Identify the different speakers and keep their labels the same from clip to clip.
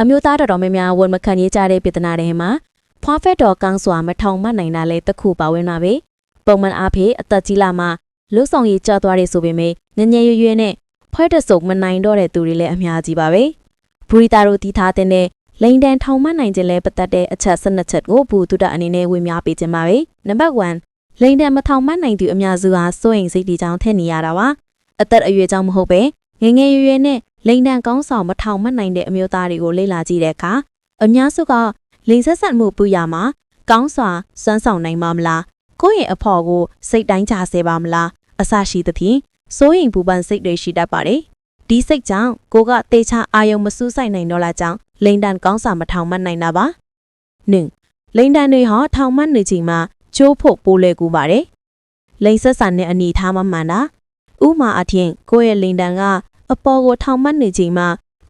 Speaker 1: အမျိုးသားတော်တော်များများဝန်မခံရေးကြတဲ့ပြဿနာတွေမှာဖွားဖက်တော်ကောင်းစွာမထောင်မနိုင်တာလဲတစ်ခုပါဝင်ပါပဲပုံမှန်အားဖြင့်အသက်ကြီးလာမှလှုပ်ဆောင်ရေးကြသွားတယ်ဆိုပေမဲ့ငငယ်ရွယ်ရွယ်နဲ့ဖွဲ့တဆုပ်မနိုင်တော့တဲ့သူတွေလည်းအများကြီးပါပဲဘူရီတာတို့တီးထားတဲ့နဲ့လိန်တန်ထောင်မနိုင်ခြင်းလဲပတ်သက်တဲ့အချက်၁၂ချက်ကိုဘူတုဒအနေနဲ့ဝင်များပေးခြင်းပါပဲနံပါတ်1လိန်တန်မထောင်မနိုင်သူအများစုဟာစိုးရိမ်စိတ်တွေကြောင့်ထည့်နေရတာပါအသက်အရွယ်ကြောင့်မဟုတ်ပဲငငယ်ရွယ်ရွယ်နဲ့ လိန်တန်ကောင်းဆောင်မထောင်မနိုင်တဲ့အမျိုးသားတွေကိုလေ့လာကြည့်တဲ့အခါအများစုကလိန်ဆက်ဆက်မှုပူရမှာကောင်းစွာစွမ်းဆောင်နိုင်မှာမလားကိုယ့်ရဲ့အဖော်ကိုစိတ်တိုင်းချစေပါမလားအစရှိသဖြင့်စိုးရင်ပူပန်စိတ်တွေရှိတတ်ပါတယ်ဒီစိတ်ကြောင့်ကိုကတေချာအာယုံမစူးဆိုင်နိုင်တော့လားကြောင့်လိန်တန်ကောင်းစာမထောင်မနိုင်တာပါနှင့်လိန်တန်တွေဟာထောင်မနေချိန်မှာကျိုးဖို့ပိုးလဲကူပါတယ်လိန်ဆက်ဆန်နဲ့အနေထားမမှန်တာဥမာအထင်ကိုယ့်ရဲ့လိန်တန်က အပေါ်ကိုထောင်မနေချိန်မှာ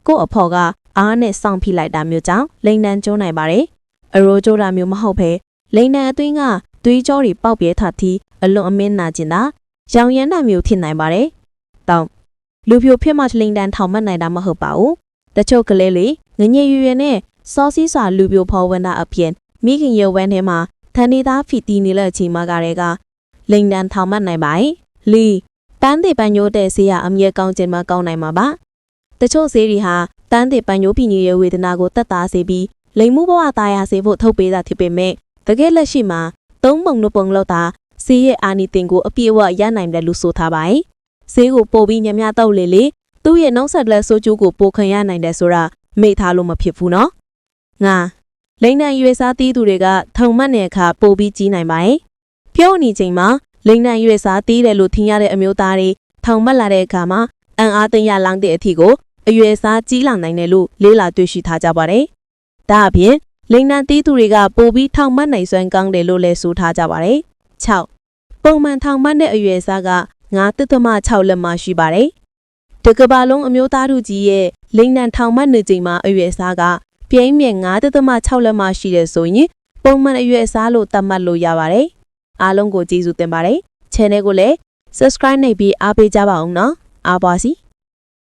Speaker 1: ကို့အဖော်ကအားနဲ့စောင့်ဖိလိုက်တာမျိုးကြောင့်လိန်တန်ကျိုးနိုင်ပါတယ်အရိုးကျိုးတာမျိုးမဟုတ်ဘဲလိန်တန်အတွင်းကသွေးကြောတွေပေါက်ပြဲထသည့်အလွန်အမင်းနာကျင်တာရောင်ရမ်းတာမျိုးဖြစ်နိုင်ပါတယ်တောင်းလူပြိုဖြစ်မှလိန်တန်ထောင်မနိုင်တာမဟုတ်ပါဘူးတချို့ကလေးလေးငငယ်ရွယ်ရွယ်နဲ့စောစီးစွာလူပြိုဖော်ဝင်တာအပြင်မိခင်ရုပ်ဝမ်းထဲမှာထန်နေသားဖီတီနေတဲ့အချိန်မှကတည်းကလိန်တန်ထောင်မနိုင်ပါ යි လီပ န်းသေးပန်းညိုးတဲ့ဆေးရအမြဲကောင်းခြင်းမကောင်းနိုင်မှာပါတချို့ဆေးတွေဟာတန်းသေးပန်းညိုးပြင်းရဲ့ဝေဒနာကိုတက်တာစေပြီးလိမ်မှုဘဝသားရစေဖို့ထုတ်ပေးတာဖြစ်ပေမဲ့တကယ်လက်ရှိမှာသုံးပုံနှစ်ပုံလောက်သာဆေးရဲ့အာနီတင်ကိုအပြည့်အဝရနိုင်တယ်လို့ဆိုထားပါ යි ဆေးကိုပို့ပြီးညံ့ညတော့လေလေသူ့ရဲ့နှုံးဆက်လက်ဆိုးကျိုးကိုပိုခံရနိုင်တယ်ဆိုတာမေ့ထားလို့မဖြစ်ဘူးနော်ငါလိမ့်နံရွေစားတီးသူတွေကထုံမှတ်တဲ့အခါပို့ပြီးကြီးနိုင်ပါ යි ပြုံးနေချိန်မှာ လိမ့်နံရွေစားတီးတယ်လို့ထင်ရတဲ့အမျိုးသားတွေထုံမှတ်လာတဲ့အခါမှာအံအားသိမ်းရလောင်းတဲ့အထီကိုအရွယ်စားကြီးလာနိုင်တယ်လို့လေးလာတွေ့ရှိထားကြပါတယ်။ဒါအပြင်လိန်နံတီးသူတွေကပိုပြီးထောင်မှတ်နိုင်စွမ်းကောင်းတယ်လို့လည်းဆိုထားကြပါတယ်။6ပုံမှန်ထောင်မှတ်တဲ့အရွယ်စားက9.6လက်မှရှိပါတယ်။တကဘာလုံးအမျိုးသားတို့ကြီးရဲ့လိန်နံထောင်မှတ်နေချိန်မှာအရွယ်စားကပြိမ့်မြက်9.6လက်မှရှိတယ်ဆိုရင်ပုံမှန်အရွယ်စားလို့သတ်မှတ်လို့ရပါတယ်။ အားလုံးကိုကျေးဇူးတင်ပါတယ်။ channel ကိုလည်း subscribe နှိပ်ပြီးအားပေးကြပါအောင်နော်။အားပါစီ။